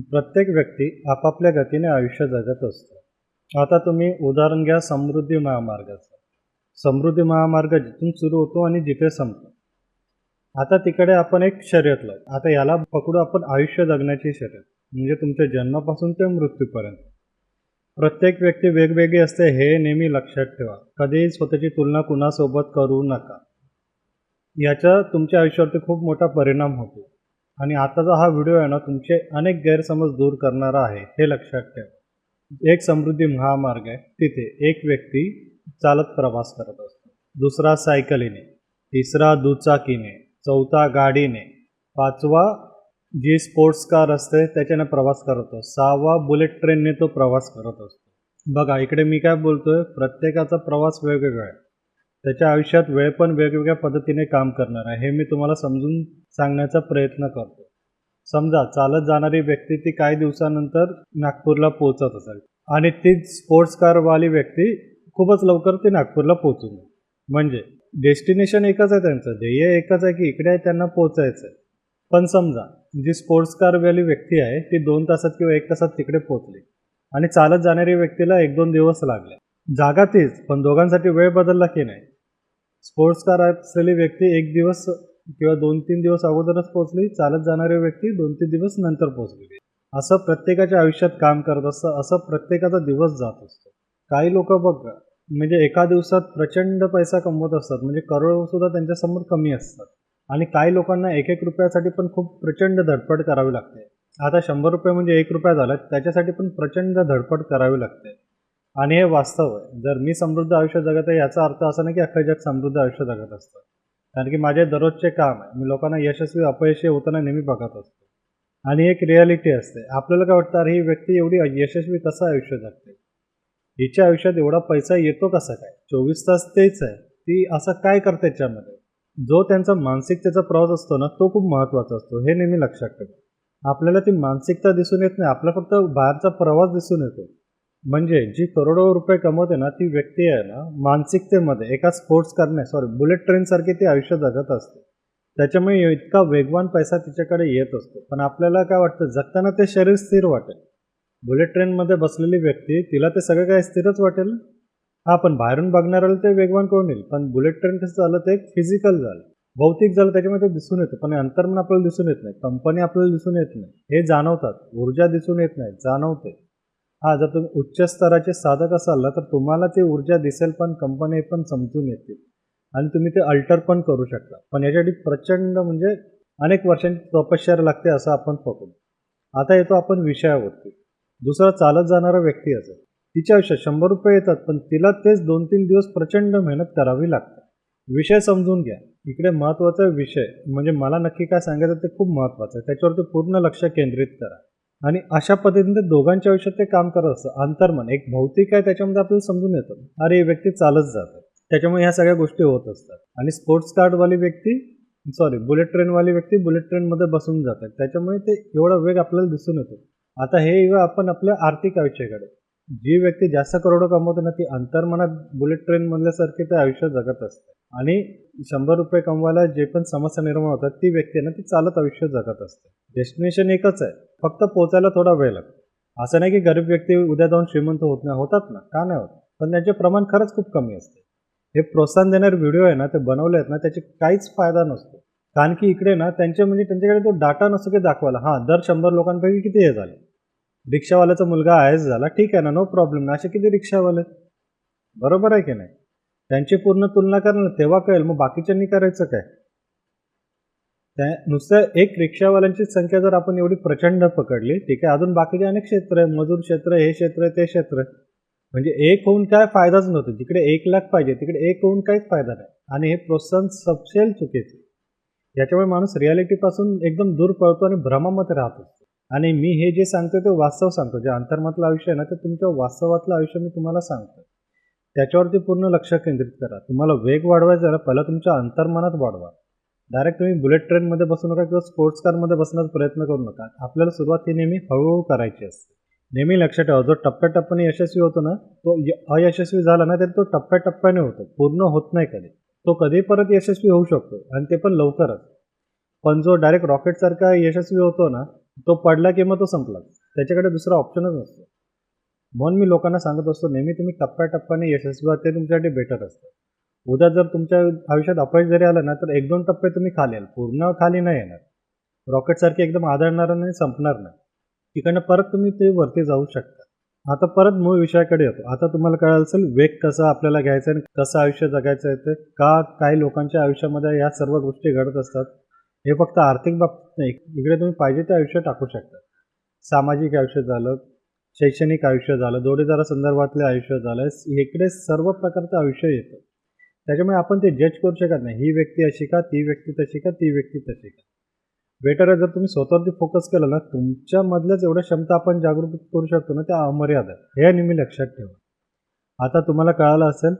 प्रत्येक व्यक्ती आपापल्या गतीने आयुष्य जगत असतो. आता तुम्ही उदाहरण घ्या समृद्धी महामार्गाचं. समृद्धी महामार्ग जिथून सुरू होतो आणि जिथे संपतो. आता तिकडे आपण एक शर्यत लावू. आता याला पकडू आपण आयुष्य जगण्याची शर्यत म्हणजे तुमच्या जन्मापासून ते मृत्यूपर्यंत. प्रत्येक व्यक्ती वेगवेगळी असते हे नेहमी लक्षात ठेवा. कधीही स्वतःची तुलना कुणासोबत करू नका. याचा तुमच्या आयुष्यावरती खूप मोठा परिणाम होतो. आणि आताचा हा व्हिडिओ आहे ना तुमचे अनेक गैरसमज दूर करणारा आहे हे लक्षात ठेवा. एक समृद्धी महामार्ग आहे तिथे एक व्यक्ती चालत प्रवास करत असतो. दुसरा सायकलीने तिसरा दुचाकीने चौथा गाडीने पाचवा जी स्पोर्ट्स कार असते त्याच्याने प्रवास करतो सहावा बुलेट ट्रेनने तो प्रवास करत असतो. बघा इकडे मी काय बोलतोय प्रत्येकाचा प्रवास वेगवेगळा आहे. त्याच्या आयुष्यात वेळ पण वेगवेगळ्या पद्धतीने काम करणार आहे. हे मी तुम्हाला समजून सांगण्याचा प्रयत्न करतो. समजा चालत जाणारी व्यक्ती ती काही दिवसानंतर नागपूरला पोहोचत असेल आणि ती स्पोर्ट्स कारवाली व्यक्ती खूपच लवकर ती नागपूरला पोहोचून म्हणजे डेस्टिनेशन एकच आहे त्यांचं ध्येय एकच आहे की इकडे त्यांना पोहोचायचं आहे पण समजा जी स्पोर्ट्स कारवाली व्यक्ती आहे ती दोन तासात किंवा एक तासात तिकडे पोहोचली आणि चालत जाणारी व्यक्तीला एक दोन दिवस लागले. जागा तीच पण दोघांसाठी वेळ बदलला की नाही? स्पोर्ट्स कार असलेली व्यक्ती एक दिवस किंवा दोन तीन दिवस अगोदरच पोहोचली चालत जाणारी व्यक्ती दोन तीन दिवस नंतर पोहोचलेली असं प्रत्येकाच्या आयुष्यात काम करत असतं असं प्रत्येकाचा दिवस जात असतो. काही लोक बघ म्हणजे एका दिवसात प्रचंड पैसा कमवत असतात म्हणजे करोड सुद्धा त्यांच्यासमोर कमी असतात. आणि काही लोकांना एक एक रुपयासाठी पण खूप प्रचंड धडपड करावी लागते. आता शंभर रुपये म्हणजे एक रुपया झाला त्याच्यासाठी पण प्रचंड धडपड करावी लागते. आणि हे वास्तव आहे. जर मी समृद्ध आयुष्य जगत आहे याचा अर्थ असा नाही की अख्खं जग समृद्ध आयुष्य जगत असतं. कारण की माझे दररोजचे काम आहे. मी लोकांना यशस्वी अपयशी होताना नेहमी बघत असतो. आणि एक रियालिटी असते. आपल्याला काय वाटतं? अरे ही व्यक्ती एवढी यशस्वी कसं आयुष्य जगते? हिच्या आयुष्यात एवढा पैसा येतो कसा काय? चोवीस तास तेच आहे. ती असं काय करते त्याच्यामध्ये जो त्यांचा मानसिकतेचा प्रवास असतो ना तो खूप महत्त्वाचा असतो. हे नेहमी लक्षात ठेवा. आपल्याला ती मानसिकता दिसून येत नाही. आपला फक्त बाहेरचा प्रवास दिसून येतो. म्हणजे जी करोडो रुपये कमवते ना ती व्यक्ती आहे ना मानसिकतेमध्ये एका स्पोर्ट्स करणे सॉरी बुलेट ट्रेनसारखी ती आयुष्य जगत असते. त्याच्यामुळे इतका वेगवान पैसा तिच्याकडे येत असतो. पण आपल्याला काय वाटतं जगताना ते शरीर स्थिर वाटेल. बुलेट ट्रेनमध्ये बसलेली व्यक्ती तिला ते सगळं काय स्थिरच वाटेल हा पण बाहेरून बघणाऱ्याला ते वेगवान करून येईल? पण बुलेट ट्रेन कसं झालं ते फिजिकल झालं. भौतिक झालं त्याच्यामध्ये दिसून येतं. पण अंतर्मन आपल्याला दिसून येत नाही. कंपनी आपल्याला दिसून येत नाही. हे जाणवतात. ऊर्जा दिसून येत नाही जाणवते. हा जर तुम्ही उच्च स्तराचे साधक असाल ना तर तुम्हाला ती ऊर्जा दिसेल पण कंपनी पण समजून येतील. आणि तुम्ही ते अल्टर पण करू शकता. पण याच्यासाठी प्रचंड म्हणजे अनेक वर्षांची तपश्चर्या लागते असं आपण पकडू आता येतो आपण विषयावरती. दुसरा चालत जाणारा व्यक्ती असेल. तिच्या आयुष्यात शंभर रुपये येतात पण तिला तेच दोन तीन दिवस प्रचंड मेहनत करावी लागते. विषय समजून घ्या. इकडे महत्त्वाचा विषय म्हणजे मला नक्की काय सांगायचं ते खूप महत्त्वाचं आहे. त्याच्यावरती पूर्ण लक्ष केंद्रित करा. आणि अशा पद्धतीने दोघांच्या आयुष्यात ते काम करत असतं. अंतर्मन एक भौतिक आहे त्याच्यामध्ये आपल्याला समजून येतं. अरे व्यक्ती चालत जातात त्याच्यामुळे ह्या सगळ्या गोष्टी होत असतात. आणि स्पोर्ट्स कार्डवाली व्यक्ती सॉरी बुलेट ट्रेनवाली व्यक्ती बुलेट ट्रेनमध्ये बसून जातात. त्याच्यामुळे ते एवढा वेग आपल्याला दिसून येतो. आता हे आपण आपल्या आर्थिक आयुष्याकडे. जी व्यक्ती जास्त करोडो कमवते ना ती अंतर्मनात बुलेट ट्रेन मधल्यासारखे ते आयुष्य जगत असते. आणि शंभर रुपये कमवायला जे पण समस्या निर्माण होतात ती व्यक्ती आहे ना ती चालत आयुष्य जगत असते. डेस्टिनेशन एकच आहे. फक्त पोचायला थोडा वेळ लागतो. असं नाही की गरीब व्यक्ती उद्या जाऊन श्रीमंत होत नाही होतात ना का नाही होत? पण त्यांचे प्रमाण खरंच खूप कमी असते. हे प्रोत्साहन देणारे व्हिडिओ आहे ना ते बनवले आहेत ना त्याचे काहीच फायदा नसतो. कारण की इकडे ना त्यांचे म्हणजे त्यांच्याकडे तो डाटा नसतो की दाखवायला. हां दर शंभर लोकांपैकी किती हे झाले? रिक्षावाल्याचा मुलगा आयस झाला ठीक आहे ना नो प्रॉब्लेम ना असे किती रिक्षावाले? बरोबर आहे की नाही? त्यांची पूर्ण तुलना करणं तेव्हा कळेल. मग बाकीच्यांनी करायचं काय? त्या नुसतं एक रिक्षावाल्यांची संख्या जर आपण एवढी प्रचंड पकडली ठीक आहे अजून बाकीचे अनेक क्षेत्र आहे मजूर क्षेत्र हे क्षेत्र आहे ते क्षेत्र आहे. म्हणजे एक होऊन काय फायदाच नव्हतो. जिकडे एक लाख पाहिजे तिकडे एक होऊन काहीच फायदा नाही. आणि हे प्रोत्साहन सपशेल चुकीचे याच्यामुळे माणूस रियालिटीपासून एकदम दूर पळतो आणि भ्रमामध्ये राहत असतो. आणि मी हे जे सांगतो ते वास्तव सांगतो. जे अंतर्मतलं आयुष्य आहे ना ते तुमच्या वास्तवातलं आयुष्य मी तुम्हाला सांगतो त्याच्यावरती पूर्ण लक्ष केंद्रित करा. तुम्हाला वेग वाढवायचा ना पहिला तुमच्या अंतर्मनात वाढवा. डायरेक्ट तुम्ही बुलेट ट्रेनमध्ये बसू नका किंवा स्पोर्ट्स कारमध्ये बसण्याचा प्रयत्न करू नका. आपल्याला सुरुवात ही नेहमी हळूहळू करायची असते. नेहमी लक्षात ठेवा. जो टप्प्याटप्प्याने यशस्वी होतो ना तो अयशस्वी झाला ना तरी तो टप्प्याटप्प्याने होतो. पूर्ण होत नाही कधी. तो कधी परत यशस्वी होऊ शकतो आणि ते पण लवकरच. पण जो डायरेक्ट रॉकेटसारखा यशस्वी होतो ना तो पडला की मग तो संपला. त्याच्याकडे दुसरा ऑप्शनच नसतो. म्हणून मी लोकांना सांगत असतो नेहमी तुम्ही टप्प्याटप्प्याने यशस्वी आहात ते तुमच्यासाठी बेटर असतं. उद्या जर तुमच्या आयुष्यात अपयश जरी आलं ना तर एक दोन टप्पे तुम्ही खाली याल पूर्ण खाली नाही येणार. रॉकेटसारखे एकदम आदळणार नाही संपणार नाही. तिकडनं परत तुम्ही ते वरती जाऊ शकता. आता परत मूळ विषयाकडे येतो. आता तुम्हाला कळलं असेल वेग कसा आपल्याला घ्यायचा आणि कसं आयुष्य जगायचं आहे ते का काही लोकांच्या आयुष्यामध्ये या सर्व गोष्टी घडत असतात हे फक्त आर्थिक बाबतीत नाही इकडे तुम्ही पाहिजे ते आयुष्य टाकू शकता. सामाजिक आयुष्य झालं शैक्षणिक आयुष्य झालं जोडीदारा संदर्भातले आयुष्य झालं इकडे सर्व प्रकारचं आयुष्य येतं. त्याच्यामुळे आपण ते जज करू शकत नाही. ही व्यक्ती अशी का ती व्यक्ती तशी का ती व्यक्ती तशी का? बेटर आहे जर तुम्ही स्वतःवरती फोकस केलं ना तुमच्यामधल्याच एवढ्या क्षमता आपण जागृत करू शकतो ना त्या अमर्याद आहे. हे नेहमी लक्षात ठेवा. आता तुम्हाला कळालं असेल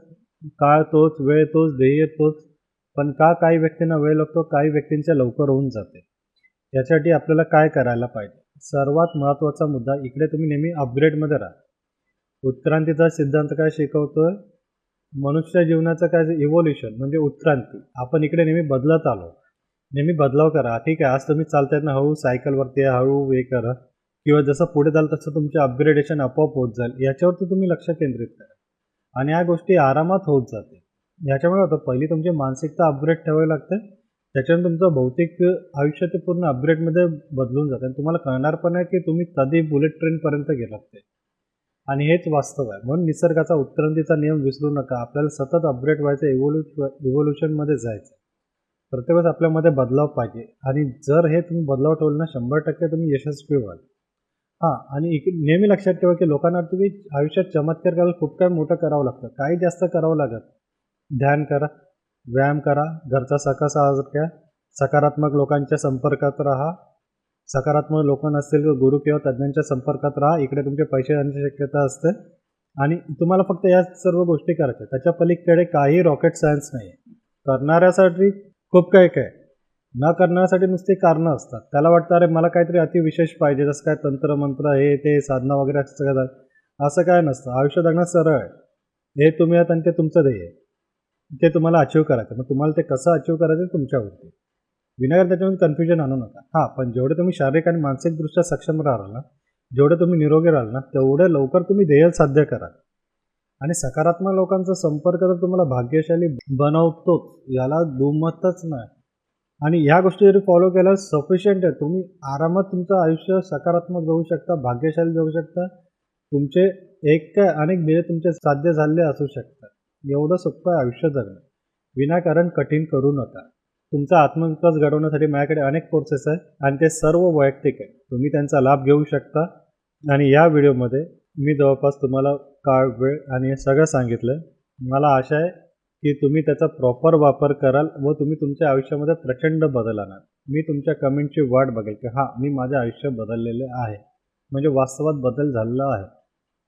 काळ तोच वेळ तोच ध्येय तोच पण का काही व्यक्तींना वेळ लागतो काही व्यक्तींच्या लवकर होऊन जाते. यासाठी आपल्याला काय करायला पाहिजे? सर्वात महत्त्वाचा मुद्दा इकडे तुम्ही नेहमी अपग्रेडमध्ये राहा. उत्क्रांतीचा सिद्धांत काय शिकवतोय? मनुष्य जीवनाचं काय इव्होल्युशन म्हणजे उत्क्रांती. आपण इकडे नेहमी बदलत आलो. नेहमी बदलाव करा. ठीक आहे आज तुम्ही चालताना ना हळू सायकलवरती हळू हे करा. किंवा जसं पुढे जाल तसं तुमचे अपग्रेडेशन आपोआप होत जाईल. याच्यावरती तुम्ही लक्ष केंद्रित करा. आणि या गोष्टी आरामात होत जाते याच्यामुळे होतं पहिली तुमची मानसिकता अपग्रेड ठेवावी लागते. त्याच्यानं तुमचं भौतिक आयुष्य ते पूर्ण अपग्रेडमध्ये बदलून जातं. आणि तुम्हाला कळणार पण आहे की तुम्ही कधी बुलेट ट्रेनपर्यंत गेलात ते. आणि हेच वास्तव आहे. म्हणून निसर्गाचा उत्क्रांतीचा नियम विसरू नका. आपल्याला सतत अपग्रेड व्हायचं इव्होल्यू इव्होल्युशनमध्ये जायचं. प्रत्येक वेळेस आपल्यामध्ये बदलाव पाहिजे. आणि जर हे तुम्ही बदलाव ठेवले ना शंभर टक्के तुम्ही यशस्वी व्हाल. हां आणि इक नेहमी लक्षात ठेवा की लोकांना तुम्ही आयुष्यात चमत्कार करायला खूप काय मोठं करावं लागतं. काही जास्त करावं लागत ध्यान करा व्यायाम करा घरचा सकस घ्या सकारात्मक लोकांच्या संपर्कात राहा. सकारात्मक लोक नसतील तर गुरु किंवा तज्ज्ञांच्या संपर्कात राहा. इकडे तुमचे पैसे जाण्याची शक्यता असते. आणि तुम्हाला फक्त या सर्व गोष्टी करायच्या त्याच्या पलीकडे काही रॉकेट सायन्स नाही करणाऱ्यासाठी खूप काही काय. न करण्यासाठी नुसती कारणं असतात. त्याला वाटतं अरे मला काहीतरी अतिविशेष पाहिजे. जसं काय तंत्र मंत्र हे ते साधना वगैरे असं काय असं काय नसतं. आयुष्य जगणं सरळ आहे. हे तुम्ही आहात आणि ते तुमचं ध्येय आहे. ते तुम्हाला अचीव करायचं. मग तुम्हाला ते कसं अचीव करायचं तुमच्यावरती विनाकारण त्याच्यामध्ये कन्फ्युजन आणू नका. हां पण जेवढे तुम्ही शारीरिक आणि मानसिकदृष्ट्या सक्षम राहाल ना जेवढे तुम्ही निरोगी राहाल ना तेवढं लवकर तुम्ही ध्येय साध्य कराल आणि सकारात्मक लोकांचा संपर्क तर तुम्हाला भाग्यशाली बनवतोच याला दुमतच नाही. आणि ह्या गोष्टी जरी फॉलो केल्या सफिशियंट आहे. तुम्ही आरामात तुमचं आयुष्य सकारात्मक जाऊ शकता भाग्यशाली जाऊ शकता. तुमचे एक काय अनेक ध्येय तुमचे साध्य झाले असू शकतात. एवढं सोपं आहे आयुष्य जगणं. विनाकारण कठीण करू नका. तुमचा आत्मविश्वास घडवण्यासाठी माझ्याकडे अनेक कोर्सेस आहेत आणि ते सर्व वैयक्तिक आहे तुम्ही त्यांचा लाभ घेऊ शकता. आणि या व्हिडिओमध्ये मी जवळपास तुम्हाला काळ वेळ आणि हे सगळं सांगितलं. मला आशा आहे की तुम्ही त्याचा प्रॉपर वापर कराल व तुम्ही तुमच्या आयुष्यामध्ये प्रचंड बदल आणाल. मी तुमच्या कमेंटची वाट बघेल की हां मी माझे आयुष्य बदललेले आहे. म्हणजे वास्तवात बदल झालेला आहे.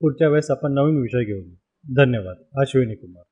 पुढच्या वेळेस आपण नवीन विषय घेऊन धन्यवाद. अश्विनी कुमार.